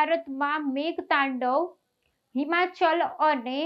ભારતમાં મેઘતાંડવ, હિમાચલ અને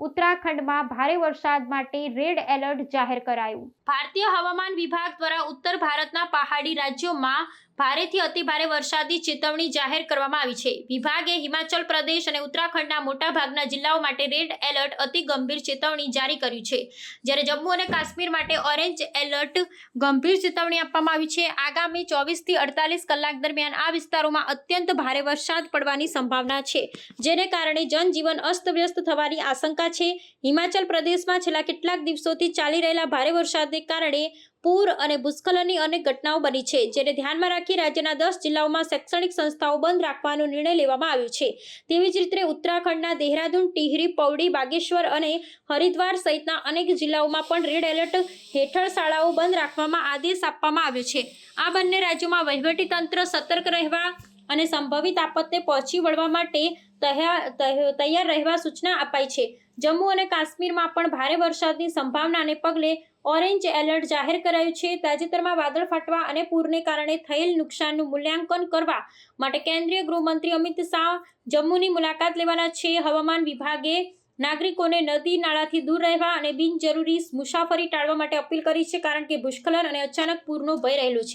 ઉત્તરાખંડમાં ભારે વરસાદ માટે રેડ એલર્ટ જાહેર કરાયું. ભારતીય હવામાન વિભાગ દ્વારા ઉત્તર ભારતના પહાડી રાજ્યોમાં ભારેથી અતિભારે વરસાદની ચેતવણી જાહેર કરવામાં આવી છે. વિભાગે હિમાચલ પ્રદેશ અને ઉત્તરાખંડના મોટાભાગના જિલ્લાઓ માટે રેડ એલર્ટ અતિ ગંભીર ચેતવણી જારી કર્યું છે. જ્યારે જમ્મુ અને કાશ્મીર માટે ઓરેન્જ એલર્ટ ગંભીર ચેતવણી આપવામાં આવી છે. આગામી ચોવીસથી અડતાલીસ કલાક દરમિયાન આ વિસ્તારોમાં અત્યંત ભારે વરસાદ પડવાની સંભાવના છે, જેને કારણે જનજીવન અસ્તવ્યસ્ત થવાની આશંકા છે. હિમાચલ પ્રદેશમાં છેલ્લા કેટલાક દિવસોથી ચાલી રહેલા ભારે વરસાદને કારણે પૂર અને ભૂસ્ખલનની અનેક ઘટનાઓ બની છે, જેને ધ્યાનમાં રાખી રાજ્યના દસ જિલ્લાઓમાં શૈક્ષણિક સંસ્થાઓ બંધ રાખવાનો નિર્ણય લેવામાં આવ્યો છે. તેવી જ રીતે ઉત્તરાખંડના દેહરાદૂન, ટિહરી, પૌડી, બાગેશ્વર અને હરિદ્વાર સહિતના અનેક જિલ્લાઓમાં પણ રેડ એલર્ટ હેઠળ શાળાઓ બંધ રાખવામાં આદેશ આપવામાં આવ્યો છે. આ બંને રાજ્યોમાં વહીવટીતંત્ર સતર્ક રહેવા અને સંભવિત આપત્તે પહોંચી વળવા માટે તૈયાર રહેવા સૂચના અપાઈ છે. જમ્મુ અને કાશ્મીરમાં પણ ભારે વરસાદની સંભાવનાને પગલે ઓરેન્જ એલર્ટ જાહેર કરાયું છે. તાજેતરમાં વાદળ ફાટવા અને પૂરને કારણે થયેલ નુકસાનનું મૂલ્યાંકન કરવા માટે કેન્દ્રીય ગૃહમંત્રી અમિત શાહ જમ્મુની મુલાકાત લેવાના છે. હવામાન વિભાગે નાગરિકોને નદી નાળાથી દૂર રહેવા અને બિનજરૂરી મુસાફરી ટાળવા માટે અપીલ કરી છે, કારણ કે ભૂસ્ખલન અને અચાનક પૂરનો ભય રહેલો છે.